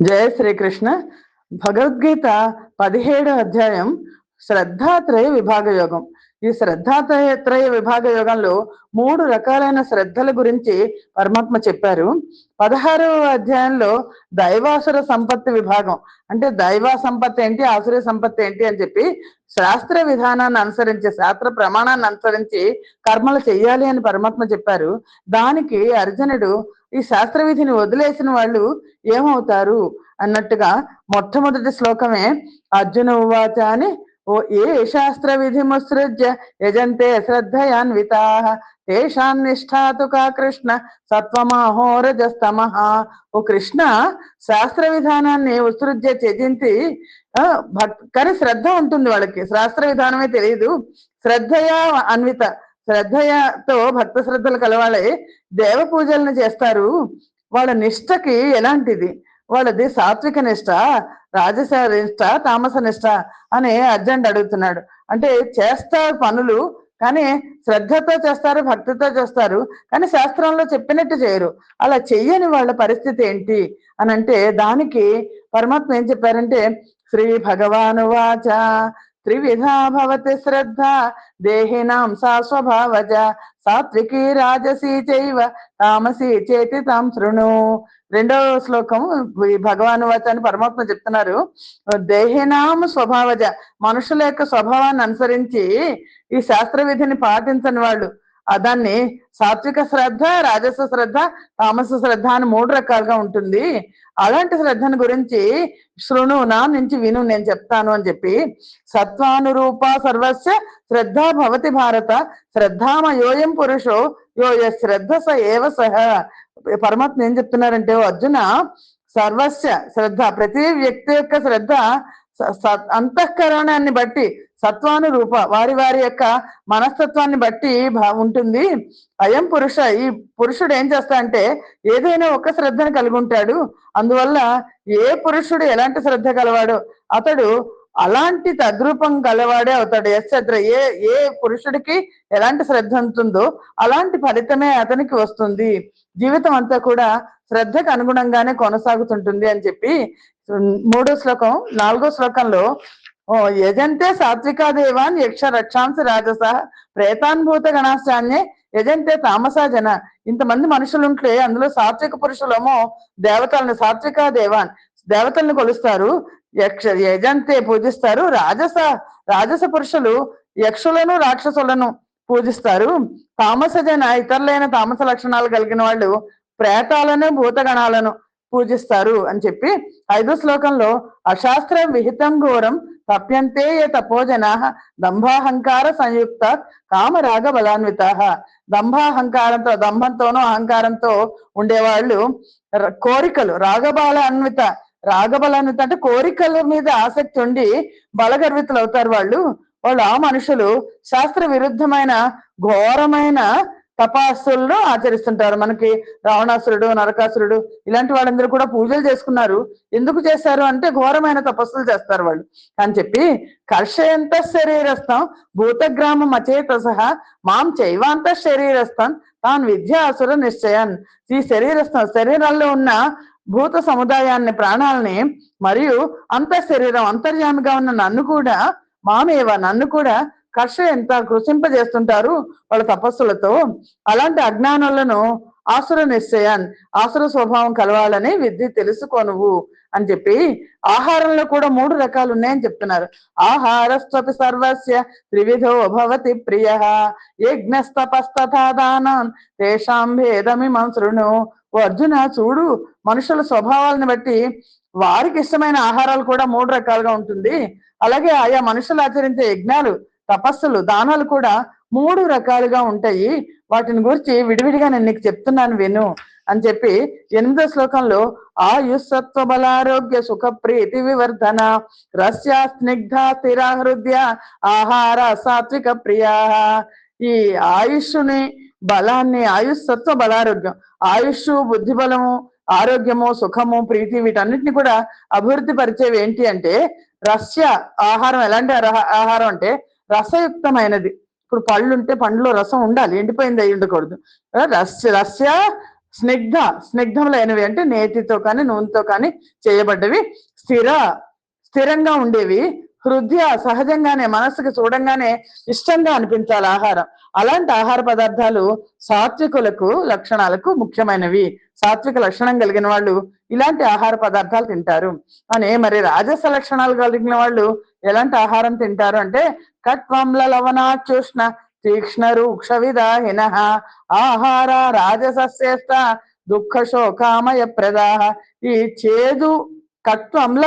జయ శ్రీకృష్ణ. భగవద్గీత పదిహేడు అధ్యాయం శ్రద్ధాత్రయ విభాగ యోగం ఈ శ్రద్ధాత్రయ విభాగ యోగంలో మూడు రకాలైన శ్రద్ధల గురించి పరమాత్మ చెప్పారు. పదహారవ అధ్యాయంలో దైవాసుర సంపత్తి విభాగం. అంటే దైవ సంపత్తి ఏంటి ఆసుర సంపత్తి ఏంటి అని చెప్పి శాస్త్ర విధానాన్ని అనుసరించి శాస్త్ర ప్రమాణాన్ని అనుసరించి కర్మలు చెయ్యాలి అని పరమాత్మ చెప్పారు. దానికి అర్జునుడు ఈ శాస్త్ర విధిని వదిలేసిన వాళ్ళు ఏమవుతారు? అన్నట్టుగా మొట్టమొదటి శ్లోకమే అర్జున ఉవాచ అని ఓ ఏ శాస్త్ర విధి యజంతే శ్రద్ధయాన్వితా తేషాన్ నిష్ఠాతు కా కృష్ణ సత్వమాహోరజస్తమః ఓ కృష్ణ శాస్త్ర విధానాన్ని ఉసృజ్య త్యజించి ఆ, భక్ కానీ శ్రద్ధ ఉంటుంది వాళ్ళకి. శాస్త్ర విధానమే తెలియదు శ్రద్ధయా అన్విత. శ్రద్ధయతో భక్త శ్రద్ధలు కలవాళ్ళై దేవ పూజలను చేస్తారు. వాళ్ళ నిష్టకి ఎలాంటిది? వాళ్ళది సాత్విక నిష్ట రాజస నిష్ట తామస నిష్ట అని అర్జెంట్ అడుగుతున్నాడు. అంటే చేస్తారు పనులు కానీ శ్రద్ధతో చేస్తారు భక్తితో చేస్తారు కానీ శాస్త్రంలో చెప్పినట్టు చేయరు. అలా చెయ్యని వాళ్ళ పరిస్థితి ఏంటి? అని అంటే దానికి పరమాత్మ ఏం చెప్పారంటే శ్రీ భగవాను వాచ త్రివిధా భవతి శ్రద్ధ దేహినాం సా స్వభావజ సాత్వికి రాజసీ చైవ తామసీ చేతి తాం శృణు రెండవ శ్లోకం ఈ భగవాను వచని పరమాత్మ చెప్తున్నారు. దేహినాం స్వభావజ మనుషుల యొక్క స్వభావాన్ని అనుసరించి ఈ శాస్త్ర విధిని పాటించని వాళ్ళు. దాన్ని సాత్విక శ్రద్ధ రాజస శ్రద్ధ తామస శ్రద్ధ అని మూడు రకాలుగా ఉంటుంది. అలాంటి శ్రద్ధను గురించి శృణు నా నుంచి విను నేను చెప్తాను అని చెప్పి సత్వానురూప సర్వస్య శ్రద్ధ భవతి భారత శ్రద్ధామయోయం పురుషో యో శ్రద్ధ స ఏవ సహ. పరమాత్మ ఏం చెప్తున్నారంటే ఓ అర్జున సర్వస్య శ్రద్ధ ప్రతి వ్యక్తి యొక్క శ్రద్ధ స- అంతఃకరణాన్ని బట్టి సత్వానురూప వారి వారి యొక్క మనస్తత్వాన్ని బట్టి ఉంటుంది. అయం పురుష ఈ పురుషుడు ఏం చేస్తా అంటే ఏదైనా ఒక శ్రద్ధను కలిగి ఉంటాడు అందువల్ల ఏ పురుషుడు ఎలాంటి శ్రద్ధ కలవాడో అతడు అలాంటి తద్రూపం కలవాడే అవుతాడు. ఎస్ ఏ ఏ పురుషుడికి ఎలాంటి శ్రద్ధ ఉంటుందో అలాంటి ఫలితమే అతనికి వస్తుంది. జీవితం అంతా కూడా శ్రద్ధకు అనుగుణంగానే కొనసాగుతుంటుంది అని చెప్పి మూడో శ్లోకం నాలుగో శ్లోకంలో ఓ యజంతే సాత్వికా దేవాన్ యక్ష రక్షాంశ రాజస ప్రేతాన్భూత గణాశాన్యే యజంతే తామసా జన. ఇంతమంది మనుషులుంటే అందులో సాత్విక పురుషులేమో దేవతలను సాత్వికా దేవాన్ దేవతలను కొలుస్తారు. యక్ష యజంతే పూజిస్తారు. రాజస రాజస పురుషులు యక్షులను రాక్షసులను పూజిస్తారు. తామస జన ఇతరులైన తామస లక్షణాలు కలిగిన వాళ్ళు ప్రేతాలను భూతగణాలను పూజిస్తారు అని చెప్పి ఐదో శ్లోకంలో అశాస్త్ర విహితం ఘోరం తప్యంతే ఏ తపోజనా దంభాహంకార సంయుక్త కామరాగ బలాన్విత దంభాహంకారంతో దంభంతోనో అహంకారంతో ఉండేవాళ్ళు కోరికలు రాగబాల అన్విత రాగబలాన్విత అంటే కోరికల మీద ఆసక్తి ఉండి బలగర్వితులు అవుతారు వాళ్ళు. వాళ్ళు ఆ మనుషులు శాస్త్ర విరుద్ధమైన ఘోరమైన తపాసులను ఆచరిస్తుంటారు. మనకి రావణాసురుడు నరకాసురుడు ఇలాంటి వాళ్ళందరూ కూడా పూజలు చేసుకున్నారు. ఎందుకు చేశారు అంటే ఘోరమైన తపస్సులు చేస్తారు వాళ్ళు. అని చెప్పి కర్షయంత శరీరస్థం భూతగ్రామం అచేత సహా మాం చైవాంత శరీరస్థం తాను విద్యాసుర నిశ్చయాన్. ఈ శరీరస్థం శరీరాల్లో ఉన్న భూత సముదాయాన్ని ప్రాణాలని మరియు అంత శరీరం అంతర్యామిగా ఉన్న నన్ను కూడా మామేవ నన్ను కూడా కర్ష ఎంత కృషింపజేస్తుంటారు వాళ్ళ తపస్సులతో? అలాంటి అజ్ఞానులను ఆసుర నిశ్చయాన్ ఆసుర స్వభావం కలవాలని విద్య తెలుసుకోనువు అని చెప్పి ఆహారంలో కూడా మూడు రకాలు ఉన్నాయని చెప్తున్నారు. ఆహారస్వపి సర్వస్య త్రివిధో భవతి ప్రియ యజ్ఞస్తపస్తథధానం తేషాం భేదమిమం శృణు. ఓ అర్జున చూడు మనుషుల స్వభావాలను బట్టి వారికి ఇష్టమైన ఆహారాలు కూడా మూడు రకాలుగా ఉంటుంది. అలాగే ఆయా మనుషులు ఆచరించే యజ్ఞాలు తపస్సులు దానాలు కూడా మూడు రకాలుగా ఉంటాయి. వాటిని గురించి విడివిడిగా నేను నీకు చెప్తున్నాను విను అని చెప్పి ఎనిమిదో శ్లోకంలో ఆయుస్సత్వ బలారోగ్య సుఖ ప్రీతి వివర్ధన రస్య స్నిగ్ధ స్థిర హృదయ ఆహార సాత్విక ప్రియా. ఈ ఆయుష్ని బలాన్ని ఆయుస్సత్వ బలారోగ్యం ఆయుష్ బుద్ధి బలము ఆరోగ్యము సుఖము ప్రీతి వీటన్నిటిని కూడా అభివృద్ధి పరిచేవి ఏంటి అంటే రస్య ఆహారం ఎలాంటి ఆహారం అంటే రసయుక్తమైనది. ఇప్పుడు పళ్ళు ఉంటే పండులో రసం ఉండాలి ఎండిపోయింది అయి ఉండకూడదు. రస్య రస్య స్నిగ్ధ స్నిగ్ధములైనవి అంటే నేతితో కానీ నూనెతో కానీ చేయబడ్డవి. స్థిర స్థిరంగా ఉండేవి. హృదయ సహజంగానే మనసుకు చూడంగానే ఇష్టంగా అనిపించాలి ఆహారం. అలాంటి ఆహార పదార్థాలు సాత్వికులకు లక్షణాలకు ముఖ్యమైనవి. సాత్విక లక్షణం కలిగిన వాళ్ళు ఇలాంటి ఆహార పదార్థాలు తింటారు. అని మరి రాజస లక్షణాలు కలిగిన వాళ్ళు ఎలాంటి ఆహారం తింటారు అంటే కట్వంల లవణాచూష్ణ తీక్ష్ణ రూక్ష విదాహిన ఆహార రాజసస్యేష్ట దుఃఖ శోకామయ ప్రదాహ. ఈ చేదు కట్వంల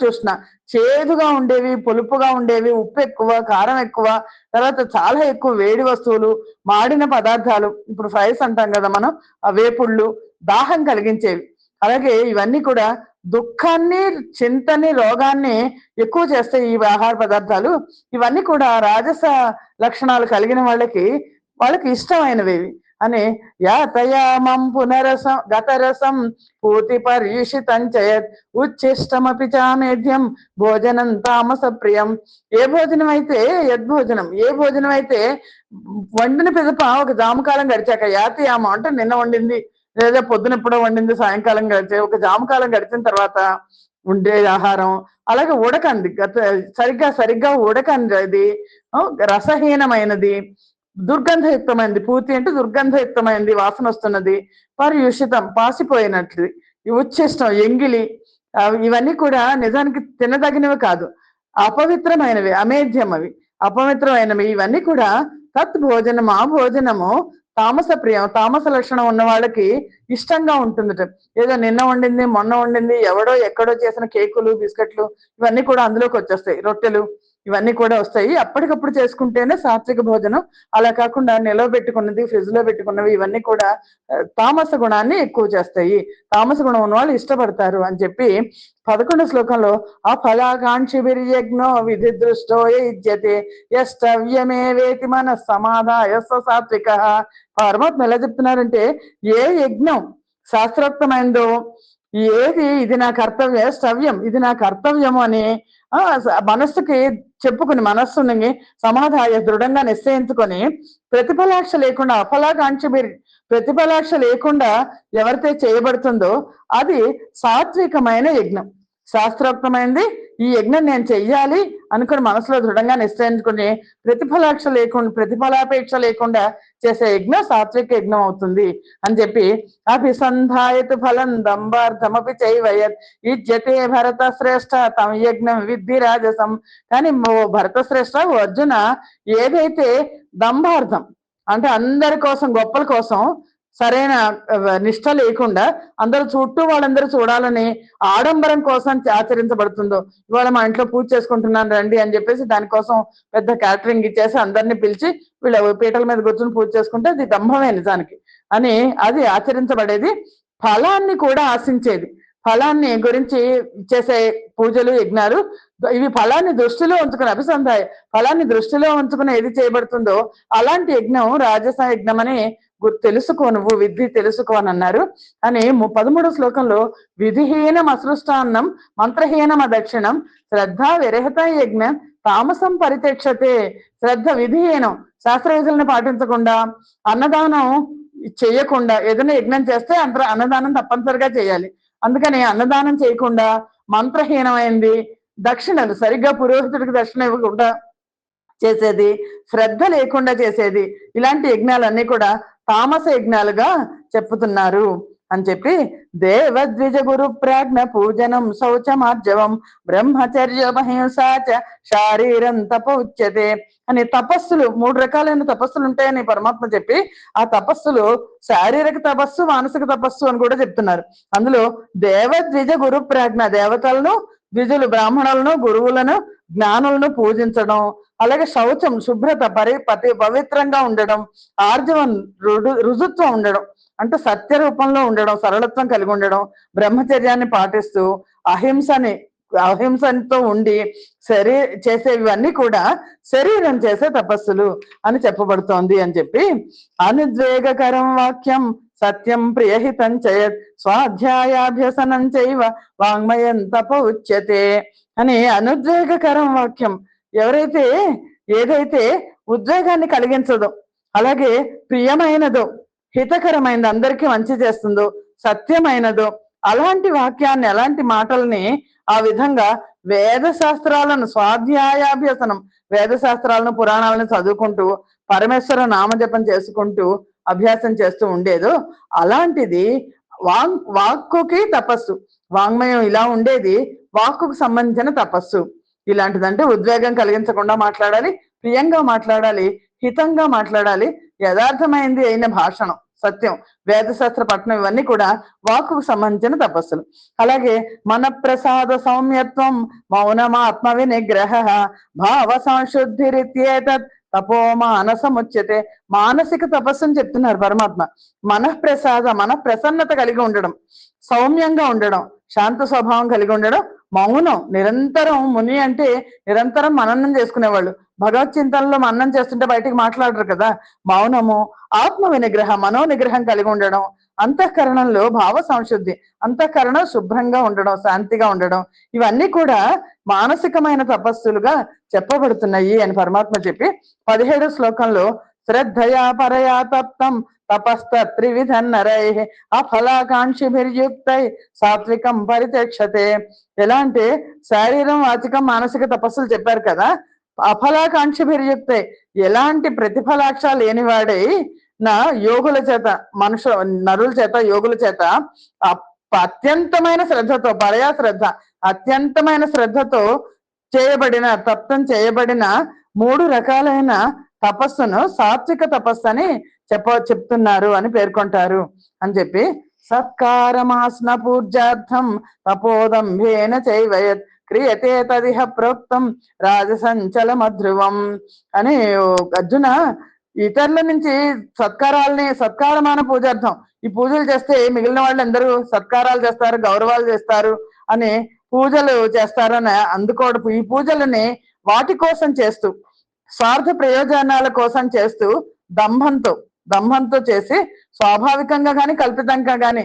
చూసిన చేదుగా ఉండేవి పులుపుగా ఉండేవి ఉప్పు ఎక్కువ కారం ఎక్కువ తర్వాత చాలా ఎక్కువ వేడి వస్తువులు మాడిన పదార్థాలు ఇప్పుడు ఫ్రైస్ అంటాం కదా మనం ఆ వేపుళ్ళు దాహం కలిగించేవి. అలాగే ఇవన్నీ కూడా దుఃఖాన్ని చింతని రోగాన్ని ఎక్కువ చేస్తాయి ఈ ఆహార పదార్థాలు. ఇవన్నీ కూడా రాజస లక్షణాలు కలిగిన వాళ్ళకి వాళ్ళకి ఇష్టమైనవి. అని యాతయామం పునరసం గతరసం పూతి పరీషితం చేయత్ ఉచ్ఛిష్టమపి చామేధ్యం భోజనం తామస ప్రియం. ఏ భోజనం అయితే యద్భోజనం ఏ భోజనం అయితే వండిన పిదప ఒక జామకాలం గడిచాక యాతయామం అంటే నిన్న వండింది. లేదా పొద్దున ఎప్పుడో వండింది సాయంకాలం గడిచే ఒక జామకాలం గడిచిన తర్వాత ఉండే ఆహారం. అలాగే ఉడకంది గత సరిగ్గా సరిగ్గా ఉడకంది అది. రసహీనమైనది దుర్గంధయుక్తమైనది. పూర్తి అంటే దుర్గంధయుక్తమైనది వాసన వస్తున్నది పర్యుషితం పాసిపోయినట్లు ఈ ఉచ్ఛిష్టం ఎంగిలి ఇవన్నీ కూడా నిజానికి తినదగినవి కాదు. అపవిత్రమైనవి అమేధ్యం అవి అపవిత్రమైనవి. ఇవన్నీ కూడా తత్ భోజనం ఆ భోజనము తామస ప్రియం తామస లక్షణం ఉన్న వాళ్ళకి ఇష్టంగా ఉంటుందట. ఏదో నిన్న వండింది మొన్న వండింది ఎవడో ఎక్కడో చేసిన కేకులు బిస్కెట్లు ఇవన్నీ కూడా అందులోకి వచ్చేస్తాయి. రొట్టెలు ఇవన్నీ కూడా వస్తాయి. అప్పటికప్పుడు చేసుకుంటేనే సాత్విక భోజనం. అలా కాకుండా నిలవ పెట్టుకున్నది ఫ్రిడ్జ్లో పెట్టుకున్నవి ఇవన్నీ కూడా తామస గుణాన్ని ఎక్కువ చేస్తాయి. తామస గుణం ఉన్న వాళ్ళు ఇష్టపడతారు అని చెప్పి పదకొండు శ్లోకంలో ఆ ఫలాకాంక్షి విర్యజ్ఞో విధి దృష్టో ఇజ్యతే యష్టవ్యమే వేతి మన సమాధాయ సాత్విక పరమాత్మ ఎలా చెప్తున్నారంటే ఏ యజ్ఞం శాస్త్రోక్తమైందో ఏది ఇది నా కర్తవ్య స్తవ్యం ఇది నా కర్తవ్యం అని ఆ మనస్సుకి చెప్పుకుని మనస్సుని సమాధాయ దృఢంగా నిశ్చయించుకొని ప్రతిఫలాక్ష లేకుండా అఫలాకాంక్ష మీరు ప్రతిఫలాక్ష లేకుండా ఎవరితే చేయబడుతుందో అది సాత్వికమైన యజ్ఞం. శాస్త్రోక్తమైంది. ఈ యజ్ఞం నేను చెయ్యాలి అనుకుని మనసులో దృఢంగా నిశ్చయించుకుని ప్రతిఫలాక్ష లేకుండా ప్రతిఫలాపేక్ష లేకుండా చేసే యజ్ఞం సాత్విక యజ్ఞం అవుతుంది అని చెప్పి అభిసంధాయతు ఫలం దంబార్థమపి చైవయత్ ఇజ్యతే భరత శ్రేష్ఠ తమ యజ్ఞం విద్ధి రాజసం. కానీ ఓ భరత శ్రేష్ఠ ఓ అర్జున ఏదైతే దంభార్థం అంటే అందరి కోసం గొప్పల కోసం సరైన నిష్ట లేకుండా అందరు చుట్టూ వాళ్ళందరూ చూడాలని ఆడంబరం కోసం ఆచరించబడుతుందో ఇవాళ మా ఇంట్లో పూజ చేసుకుంటున్నాను రండి అని చెప్పేసి దానికోసం పెద్ద క్యాటరింగ్ ఇచ్చేసి అందరిని పిలిచి వీళ్ళ పీటల మీద కూర్చొని పూజ చేసుకుంటే అది దంభమే నిజానికి అని అది ఆచరించబడేది. ఫలాన్ని కూడా ఆశించేది. ఫలాన్ని గురించి చేసే పూజలు యజ్ఞాలు ఇవి ఫలాన్ని దృష్టిలో ఉంచుకుని అభిసంధాయ ఫలాన్ని దృష్టిలో ఉంచుకుని ఏది చేయబడుతుందో అలాంటి యజ్ఞం రాజస యజ్ఞం అని తెలుసుకో నువ్వు విధి తెలుసుకో అని అన్నారు అని పదమూడు శ్లోకంలో విధిహీనం అసృష్టాన్నం మంత్రహీనం అదక్షిణం శ్రద్ధ విరహిత యజ్ఞం తామసం పరితక్షతే శ్రద్ధ విధిహీనం. శాస్త్ర విధులను పాటించకుండా అన్నదానం చేయకుండా ఏదైనా యజ్ఞం చేస్తే అంత అన్నదానం తప్పనిసరిగా చేయాలి. అందుకని అన్నదానం చేయకుండా మంత్రహీనమైంది దక్షిణలు సరిగ్గా పురోహితుడికి దక్షిణ ఇవ్వకుండా చేసేది శ్రద్ధ లేకుండా చేసేది ఇలాంటి యజ్ఞాలన్నీ కూడా తామస యజ్ఞాలుగా చెప్పుతున్నారు అని చెప్పి దేవద్విజ గురు ప్రాజ్ఞ పూజనం శౌచమార్జవం బ్రహ్మచర్య మహింసాచ శారీరం తప ఉచ్యతే అని తపస్సులు మూడు రకాలైన తపస్సులు ఉంటాయని పరమాత్మ చెప్పి ఆ తపస్సులు శారీరక తపస్సు మానసిక తపస్సు అని కూడా చెప్తున్నారు. అందులో దేవద్విజ గురు ప్రాజ్ఞ దేవతలను విజులు బ్రాహ్మణులను గురువులను జ్ఞానులను పూజించడం అలాగే శౌచం శుభ్రత పరి పతి పవిత్రంగా ఉండడం ఆర్జవం రుడు రుజుత్వం ఉండడం అంటే సత్య రూపంలో ఉండడం సరళత్వం కలిగి ఉండడం బ్రహ్మచర్యాన్ని పాటిస్తూ అహింసని అహింసతో ఉండి శరీ చేసేవన్నీ కూడా శరీరం చేసే తపస్సులు అని చెప్పబడుతోంది అని చెప్పి అనుద్వేగకరం వాక్యం సత్యం ప్రియహితం చేయత్ స్వాధ్యాయాభ్యసనం చైవ వాంగ్మయం తప ఉచ్యతే అని అనుద్వేగకరం వాక్యం. ఎవరైతే ఏదైతే ఉద్వేగాన్ని కలిగించదో అలాగే ప్రియమైనదో హితకరమైనది అందరికీ మంచి చేస్తుందో సత్యమైనదో అలాంటి వాక్యాన్ని అలాంటి మాటల్ని ఆ విధంగా వేద శాస్త్రాలను స్వాధ్యాయాభ్యసనం వేద శాస్త్రాలను పురాణాలను చదువుకుంటూ పరమేశ్వర నామజపం చేసుకుంటూ అభ్యాసం చేస్తూ ఉండేదో అలాంటిది వాంగ్ వాక్కుకి తపస్సు. వాంగ్మయం ఇలా ఉండేది వాక్కుకు సంబంధించిన తపస్సు. ఇలాంటిదంటే ఉద్వేగం కలిగించకుండా మాట్లాడాలి ప్రియంగా మాట్లాడాలి హితంగా మాట్లాడాలి యథార్థమైంది అయిన భాషణం సత్యం. వేదశాస్త్ర పట్టణం ఇవన్నీ కూడా వాక్కుకు సంబంధించిన తపస్సులు. అలాగే మన ప్రసాద సౌమ్యత్వం మౌనమాత్మ వినిగ్రహ భావ సంశుద్ధి రీత్యేతత్ తపో మానసముచ్యతే. మానసిక తపస్సు అని చెప్తున్నారు పరమాత్మ. మనఃప్రసాద మన ప్రసన్నత కలిగి ఉండడం సౌమ్యంగా ఉండడం శాంత స్వభావం కలిగి ఉండడం మౌనం నిరంతరం ముని అంటే నిరంతరం మననం చేసుకునేవాళ్ళు. భగవత్ చింతనలో మననం చేస్తుంటే బయటికి మాట్లాడరు కదా. మౌనము ఆత్మ వినిగ్రహం మనో నిగ్రహం కలిగి ఉండడం అంతఃకరణంలో భావ సంశుద్ధి అంతఃకరణం శుభ్రంగా ఉండడం శాంతిగా ఉండడం. ఇవన్నీ కూడా మానసికమైన తపస్సులుగా చెప్పబడుతున్నాయి అని పరమాత్మ చెప్పి పదిహేడు శ్లోకంలో శ్రద్ధయా పరయా తప్తం తపస్త త్రివిధ నరై అఫలాకాంక్షిభిర్యుక్తై సాత్వికం పరితక్షతే ఎలా అంటే శారీరం వాచికం మానసిక తపస్సులు చెప్పారు కదా అఫలాకాంక్షిభిర్యుక్తై. ఎలాంటి ప్రతిఫలాక్ష లేనివాడై నా యోగుల చేత మనుషు నరుల చేత యోగుల చేత అత్యంతమైన శ్రద్ధతో పరయా శ్రద్ధ అత్యంతమైన శ్రద్ధతో చేయబడిన తప్తం చేయబడిన మూడు రకాలైన తపస్సును సాత్విక తపస్సు అని చెప్ప చెప్తున్నారు అని పేర్కొంటారు అని చెప్పి సత్కారమాసన పూజార్థం తపోదంభేన చైవయత్ క్రియతే తదిహ ప్రోక్తం రాజసంచల మధ్రువం అని అర్జున ఇతరుల నుంచి సత్కారాలని సత్కారమాన పూజార్థం ఈ పూజలు చేస్తే మిగిలిన వాళ్ళందరూ సత్కారాలు చేస్తారు గౌరవాలు చేస్తారు అని పూజలు చేస్తారని అందుకోవడం. ఈ పూజలని వాటి కోసం చేస్తూ స్వార్థ ప్రయోజనాల కోసం చేస్తూ దంభంతో దంభంతో చేసి స్వాభావికంగా కానీ కల్పితంగా కానీ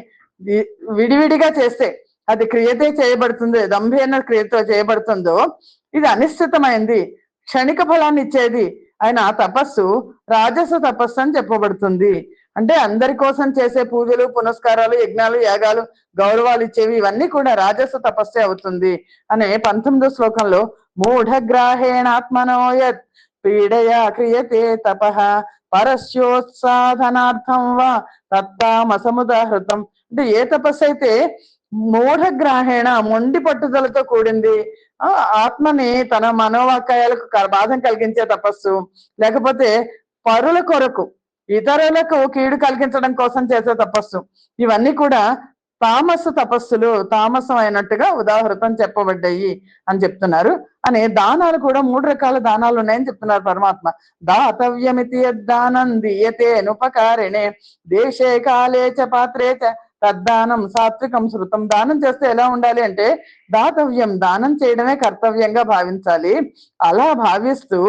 విడివిడిగా చేస్తే అది క్రియతే చేయబడుతుంది దంభేన క్రియతో చేయబడుతుందో ఇది అనిశ్చితమైంది. క్షణిక ఫలాన్ని ఇచ్చేది ఆయన తపస్సు రాజస తపస్సు అని చెప్పబడుతుంది. అంటే అందరి కోసం చేసే పూజలు పునస్కారాలు యజ్ఞాలు యాగాలు గౌరవాలు ఇచ్చేవి ఇవన్నీ కూడా రాజస తపస్సే అవుతుంది. అనే పంతొమ్మిదో శ్లోకంలో మూఢగ్రాహేణాత్మనోయత్ పీడయా క్రియతే తప పరస్యోత్సాధనార్థం వా తత్తామసముదాహృతం అంటే ఏ తపస్సు అయితే మూఢగ్రాహేణ మొండి పట్టుదలతో కూడింది ఆ ఆత్మని తన మనోవాక్యాలకు బాధం కలిగించే తపస్సు లేకపోతే పరుల కొరకు ఇతరులకు కీడు కలిగించడం కోసం చేసే తపస్సు. ఇవన్నీ కూడా తామస తపస్సులు తామసం అయినట్టుగా ఉదాహృతం చెప్పబడ్డాయి అని చెప్తున్నారు. అని దానాలు కూడా మూడు రకాల దానాలు ఉన్నాయని చెప్తున్నారు పరమాత్మ. దాతవ్యమితి దానం దీయతే అనుపకారిణే దేశే కాలే చ పాత్రే చ తద్దానం సాత్వికం శృతం. దానం చేస్తే ఎలా ఉండాలి అంటే దాతవ్యం దానం చేయడమే కర్తవ్యంగా భావించాలి. అలా భావిస్తూ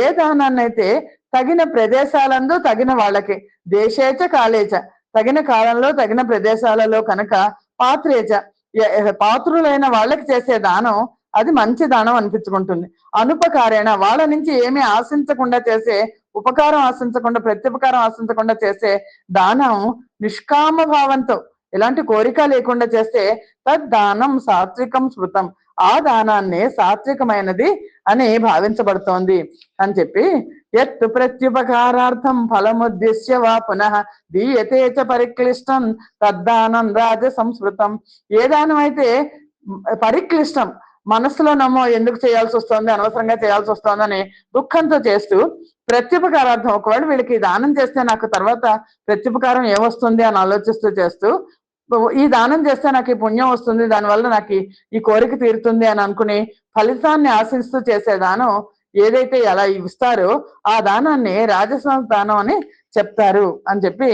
ఏ దానాన్నైతే తగిన ప్రదేశాలందు తగిన వాళ్ళకి. దేశేచ కాలేచ తగిన కాలంలో తగిన ప్రదేశాలలో కనుక పాత్రేచ. పాత్రులైన వాళ్ళకి చేసే దానం అది మంచి దానం అనిపించుకుంటుంది. అనుపకారేణ వాళ్ళ నుంచి ఏమీ ఆశించకుండా చేసే ఉపకారం ఆశించకుండా ప్రత్యుపకారం ఆశించకుండా చేసే దానం నిష్కామ భావంతో. ఎలాంటి కోరిక లేకుండా చేస్తే తద్దానం సాత్వికం స్మృతం. ఆ దానాన్ని సాత్వికమైనది అని భావించబడుతోంది అని చెప్పి ఎత్తు ప్రత్యుపకారార్థం ఫలముద్దేశ్య వా పునః దీయతే చ పరిక్లిష్టం తద్దానం రాజ సంస్కృతం ఏ అయితే పరిక్లిష్టం మనసులో నమ్మో ఎందుకు చేయాల్సి వస్తుంది అనవసరంగా చేయాల్సి వస్తుందని దుఃఖంతో చేస్తూ ప్రత్యుపకారార్థం. ఒకవేళ వీళ్ళకి దానం చేస్తే నాకు తర్వాత ప్రత్యుపకారం ఏమొస్తుంది అని ఆలోచిస్తూ చేస్తూ ఈ దానం చేస్తే నాకు ఈ పుణ్యం వస్తుంది దానివల్ల నాకు ఈ- కోరిక తీరుతుంది అని అనుకుని ఫలితాన్ని ఆశిస్తూ చేసే దానం ఏదైతే అలా ఇస్తారో ఆ దానాన్ని రాజస దానం అని చెప్తారు అని చెప్పి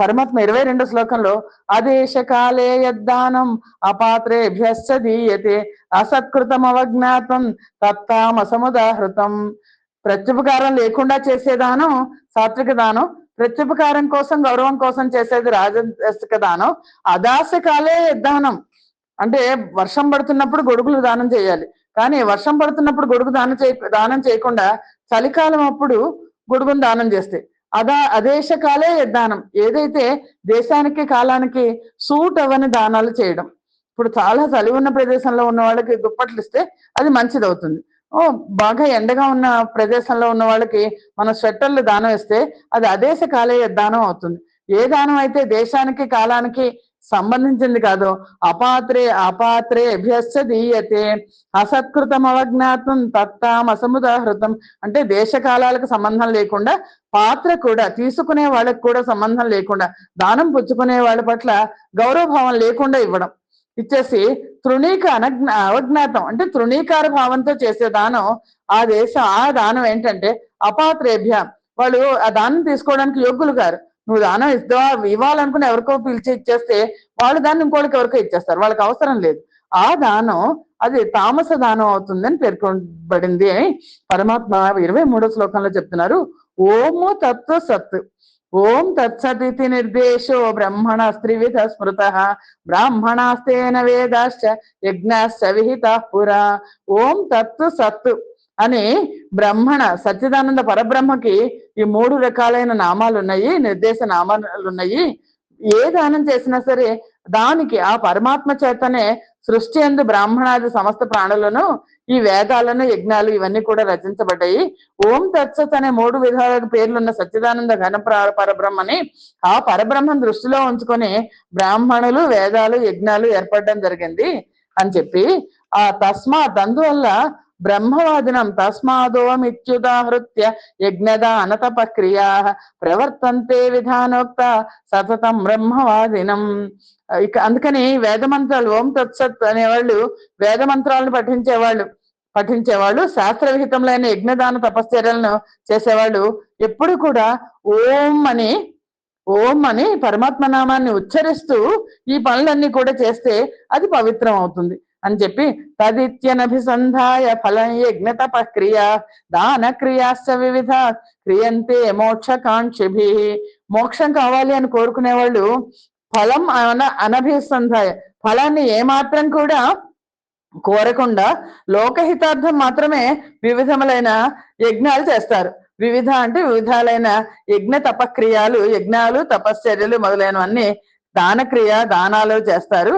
పరమాత్మ ఇరవై రెండు శ్లోకంలో ఆదేశ కాలే యద్దానం అపాత్రేభ్యశ్చ దీయతే అసత్కృతం అవజ్ఞాతం తత్తామసముదాహృతం. ప్రత్యుపకారం లేకుండా చేసే దానం సాత్విక దానం ప్రత్యుపకారం కోసం గౌరవం కోసం చేసేది రాజసిక దానం అదాశ కాలే దానం. అంటే వర్షం పడుతున్నప్పుడు గొడుగులు దానం చేయాలి. కానీ వర్షం పడుతున్నప్పుడు గొడుగు దానం చేయ దానం చేయకుండా చలికాలం అప్పుడు గొడుగును దానం చేస్తే. అదా అదేశ కాలే దానం. ఏదైతే దేశానికి కాలానికి సూట్ అవ్వని దానాలు చేయడం. ఇప్పుడు చాలా చలి ఉన్న ప్రదేశంలో ఉన్న వాళ్ళకి దుప్పట్లు ఇస్తే అది మంచిది అవుతుంది బాగా ఎండగా ఉన్న ప్రదేశంలో ఉన్న వాళ్ళకి మన స్వెట్టర్లు దానం ఇస్తే అది అదేశ కాలేయ దానం అవుతుంది. ఏ దానం అయితే దేశానికి కాలానికి సంబంధించింది కాదో అపాత్రే అపాత్రే అభ్యస్త దీయతే అసత్కృతం అవజ్ఞాతం తత్తాం అసముదాహృతం. అంటే దేశ కాలాలకు సంబంధం లేకుండా పాత్ర కూడా తీసుకునే వాళ్ళకి కూడా సంబంధం లేకుండా దానం పుచ్చుకునే వాళ్ళ పట్ల గౌరవభావం లేకుండా ఇవ్వడం. ఇచ్చేసి తృణీక అనజ్ఞ అవజ్ఞాతం. అంటే తృణీకార భావంతో చేసే దానం ఆ దేశం ఆ దానం ఏంటంటే అపాత్రేభ్య. వాళ్ళు ఆ దానం తీసుకోవడానికి యోగ్యులు గారు. నువ్వు దానం ఇద్దా ఇవ్వాలనుకుని ఎవరికో పిలిచి ఇచ్చేస్తే వాళ్ళు దాన్ని ఇంకోళ్ళకి ఎవరికో ఇచ్చేస్తారు. వాళ్ళకి అవసరం లేదు. ఆ దానం అది తామస దానం అవుతుందని పేర్కొనబడింది అని పరమాత్మ ఇరవై మూడో శ్లోకంలో చెప్తున్నారు. ఓము తత్వ సత్. ఓం తత్సతిథి నిర్దేశో బ్రహ్మణస్త్రివిధ స్మృత బ్రాహ్మణాస్తేన వేదాశ్చ యజ్ఞాశ్చ విహిత పురా. ఓం తత్తు సత్తు అని బ్రహ్మణ సత్యదానంద పరబ్రహ్మకి ఈ మూడు రకాలైన నామాలు ఉన్నాయి నిర్దేశ నామాలు ఉన్నాయి ఏ దానం చేసినా సరే దానికి ఆ పరమాత్మ చేతనే సృష్టి అందు బ్రాహ్మణాది సమస్త ప్రాణులను ఈ వేదాలను యజ్ఞాలు ఇవన్నీ కూడా రచించబడ్డాయి. ఓం తత్సత్ అనే మూడు విధాల పేర్లున్న సచ్చిదానంద ఘన పరబ్రహ్మని ఆ పరబ్రహ్మం దృష్టిలో ఉంచుకొని బ్రాహ్మణులు వేదాలు యజ్ఞాలు ఏర్పడడం జరిగింది అని చెప్పి. ఆ తస్మాత్ అందువల్ల బ్రహ్మవాదినం తస్మాదోమిత్యుదాహృత్య యజ్ఞదాన తపక్రియా ప్రవర్తంతే విధానోక్త సతతం బ్రహ్మవాదినం. ఇక అందుకని వేద మంత్రాలు ఓం తత్సత్ అనేవాళ్ళు వేద మంత్రాలను పఠించేవాళ్ళు పఠించేవాళ్ళు శాస్త్ర విహితములైన యజ్ఞదాన తపశ్చర్యలను చేసేవాళ్ళు ఎప్పుడు కూడా ఓం అని ఓం అని పరమాత్మ నామాన్ని ఉచ్చరిస్తూ ఈ పనులన్నీ కూడా చేస్తే అది పవిత్రం అవుతుంది అని చెప్పి తదిత్యనభిసంధాయ ఫలం యజ్ఞ తపక్రియ దాన క్రియాశ్చ వివిధ క్రియంతే మోక్షకాంక్షిభి. మోక్షం కావాలి అని కోరుకునే వాళ్ళు ఫలం అన అనభిసంధాయ ఫలాన్ని ఏమాత్రం కూడా కోరకుండా లోకహితార్థం మాత్రమే వివిధములైన యజ్ఞాలు చేస్తారు. వివిధ అంటే వివిధాలైన యజ్ఞ తపక్రియాలు యజ్ఞాలు తపశ్చర్యలు మొదలైనవన్నీ దానక్రియ దానాలు చేస్తారు.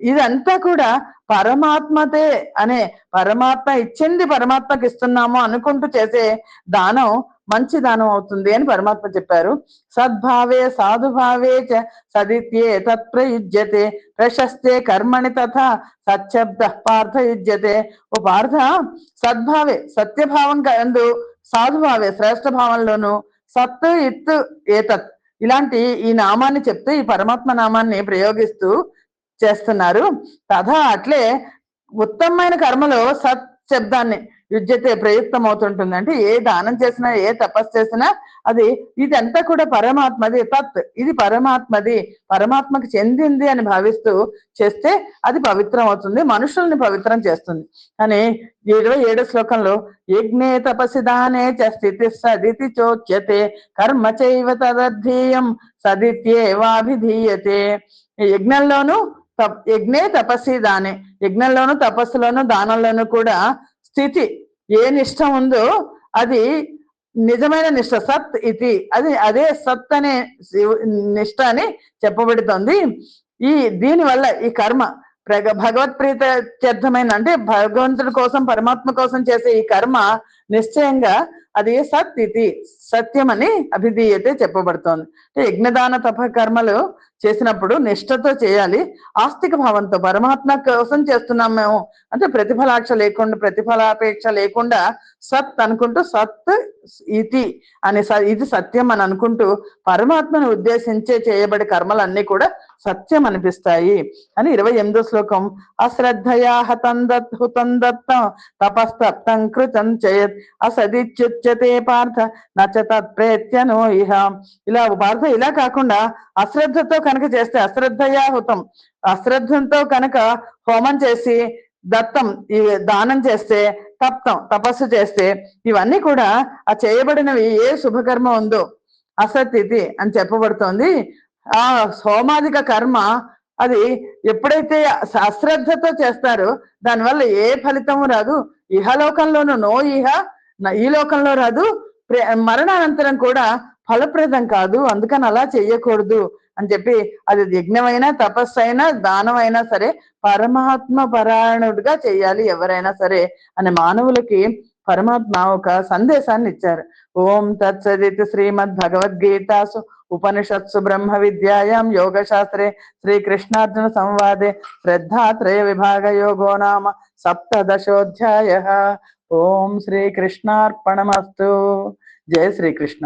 ఇదంతా కూడా పరమాత్మతే అనే పరమాత్మ ఇచ్చింది పరమాత్మకి ఇస్తున్నాము అనుకుంటూ చేసే దానం మంచి దానం అవుతుంది అని పరమాత్మ చెప్పారు. సద్భావే సాధుభావే చ సదిత్యే తత్ప్రయుజ్యతే ప్రశస్తే కర్మణి తథా సత్శబ్ద పార్థ యుజ్యతే ఓ పార్థ సద్భావే సత్యభావం ఎందు సాధుభావే శ్రేష్ఠ భావంలోను సత్ ఇత్ ఏతత్ ఇలాంటి ఈ నామాన్ని చెప్తూ ఈ పరమాత్మ నామాన్ని ప్రయోగిస్తూ చేస్తున్నారు. తథా అట్లే ఉత్తమమైన కర్మలో సత్ శబ్దాన్ని యుజ్యతే ప్రయుక్తం అవుతుంటుంది అంటే ఏ దానం చేసినా ఏ తపస్సు చేసినా అది ఇదంతా కూడా పరమాత్మది. తత్ ఇది పరమాత్మది. పరమాత్మకి చెందింది అని భావిస్తూ చేస్తే అది పవిత్రం అవుతుంది మనుషుల్ని పవిత్రం చేస్తుంది. అని ఇరవై ఏడో శ్లోకంలో యజ్ఞే తపసి దానే చ స్థితి సదితి చోచ్యతే కర్మ చైవ తదధీయం సదిత్యేవాభిధీయతే. ఈ యజ్ఞంలోను తప్ యజ్ఞే తపస్సి దానే. యజ్ఞంలోను తపస్సులోను దానంలోనూ కూడా స్థితి. ఏ నిష్ట ఉందో అది నిజమైన నిష్ట సత్ ఇది. అది అదే సత్ అనే నిష్ట అని చెప్పబడుతోంది. ఈ దీని వల్ల ఈ కర్మ ప్రగ భగవత్ ప్రీత్యర్థమైన అంటే భగవంతుడి కోసం పరమాత్మ కోసం చేసే ఈ కర్మ నిశ్చయంగా అది సత్ ఇది సత్యం అని అభిధీయతే చెప్పబడుతోంది. అంటే యజ్ఞదాన తప కర్మలు చేసినప్పుడు నిష్ఠతో చేయాలి. ఆస్తిక భావంతో పరమాత్మ కోసం చేస్తున్నాం మేము. అంటే ప్రతిఫలాక్ష లేకుండా ప్రతిఫలాపేక్ష లేకుండా సత్ అనుకుంటూ సత్ ఇది అని ఇది సత్యం అని అనుకుంటూ పరమాత్మను ఉద్దేశించే చేయబడే కర్మలన్నీ కూడా సత్యం అనిపిస్తాయి అని ఇరవై ఎనిమిదో శ్లోకం. అశ్రద్ధయా హతం దత్ తపస్తప్తం కృతం చేయత్ అసదిచ్యుచ్యతే పార్థ నచ తత్ప్రేత్యనో ఇహ. ఇలా పార్థ ఇలా కాకుండా అశ్రద్ధతో కనుక చేస్తే అశ్రద్ధయాహుతం అశ్రద్ధంతో కనుక హోమం చేసి దత్తం దానం చేస్తే తప్తం తపస్సు చేస్తే ఇవన్నీ కూడా ఆ చేయబడినవి ఏ శుభకర్మ ఉందో అసత్తితి అని చెప్పబడుతోంది. ఆ హోమాదిక కర్మ అది ఎప్పుడైతే అశ్రద్ధతో చేస్తారో దానివల్ల ఏ ఫలితము రాదు. ఇహలోకంలోనూ నో ఇహ న- ఈ లోకంలో రాదు. ప్రే- మరణానంతరం కూడా ఫలప్రదం కాదు. అందుకని అలా చెయ్యకూడదు. అని చెప్పి అది యజ్ఞమైనా తపస్సు అయినా దానం అయినా సరే పరమాత్మ పరాయణుడిగా చేయాలి ఎవరైనా సరే అనే మానవులకి పరమాత్మ ఒక సందేశాన్ని ఇచ్చారు. ఓం తత్సదిత్ శ్రీమద్ భగవద్గీతాసు ఉపనిషత్సు బ్రహ్మ విద్యాయాం యోగ శాస్త్రే శ్రీకృష్ణార్జున సంవాదే శ్రద్ధాత్రయ విభాగ యోగో నామ సప్తదశోధ్యాయ. ఓం శ్రీకృష్ణార్పణమస్తు. జయ శ్రీకృష్ణ.